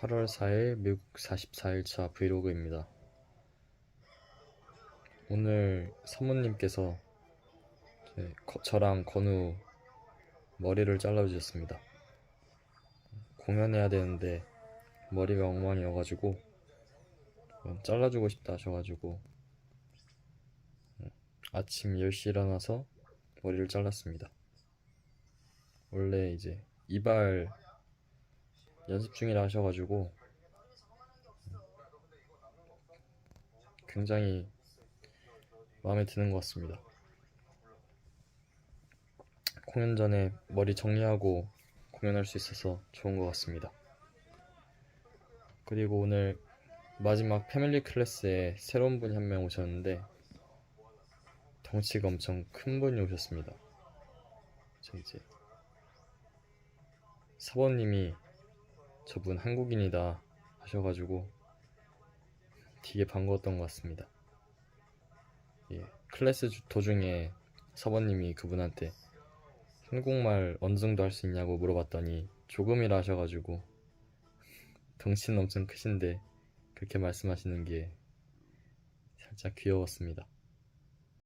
8월 4일 미국 44일차 브이로그입니다. 오늘 사모님께서 제- 거- 저랑 건우 머리를 잘라주셨습니다. 공연해야 되는데 머리가 엉망이어가지고 어, 잘라주고 싶다 하셔가지고 음, 아침 10시에 일어나서 머리를 잘랐습니다. 원래 이제 이발 연습 중이라 하셔가지고 굉장히 마음에 드는 것 같습니다. 공연 전에 머리 정리하고 공연할 수 있어서 좋은 것 같습니다. 그리고 오늘 마지막 패밀리 클래스에 새로운 분이 한 명 오셨는데 덩치가 엄청 큰 분이 오셨습니다. 저 이제 사모님이 저분 한국인이다 하셔가지고 되게 반가웠던 것 같습니다. 예, 클래스 주- 도중에 사모님이 그분한테 한국말 어느 정도 할 수 있냐고 물어봤더니 조금이라 하셔가지고 덩치는 엄청 크신데 그렇게 말씀하시는 게 살짝 귀여웠습니다.